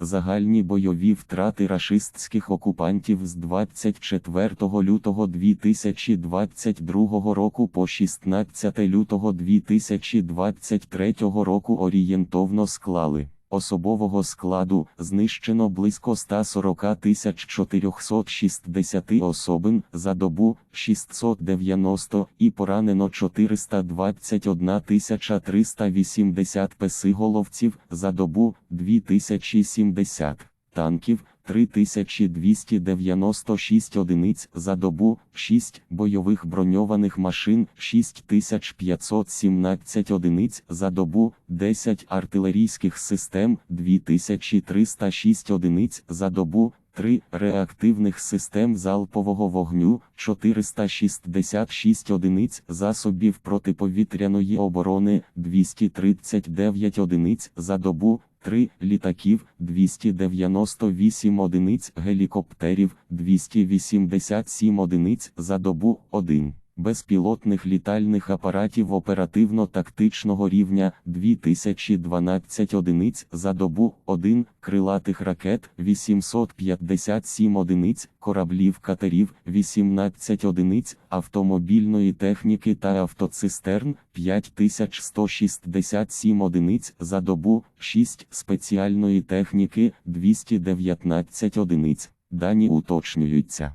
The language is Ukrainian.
Загальні бойові втрати рашистських окупантів з 24 лютого 2022 року по 16 лютого 2023 року орієнтовно склали. Особового складу знищено близько 140 тисяч 460 особин за добу 690 і поранено 421 380 песиголовців за добу 2070 танків. 3296 одиниць за добу, 6 бойових броньованих машин, 6517 одиниць за добу, 10 артилерійських систем, 2306 одиниць за добу, 3 реактивних систем залпового вогню, 466 одиниць засобів протиповітряної оборони, 239 одиниць за добу, 3 літаків, 298 одиниць гелікоптерів, 287 одиниць за добу, 1. Безпілотних літальних апаратів оперативно-тактичного рівня 2012 одиниць за добу, 1 крилатих ракет 857 одиниць, кораблів катерів 18 одиниць, автомобільної техніки та автоцистерн 5167 одиниць за добу, 6 спеціальної техніки 219 одиниць. Дані уточнюються.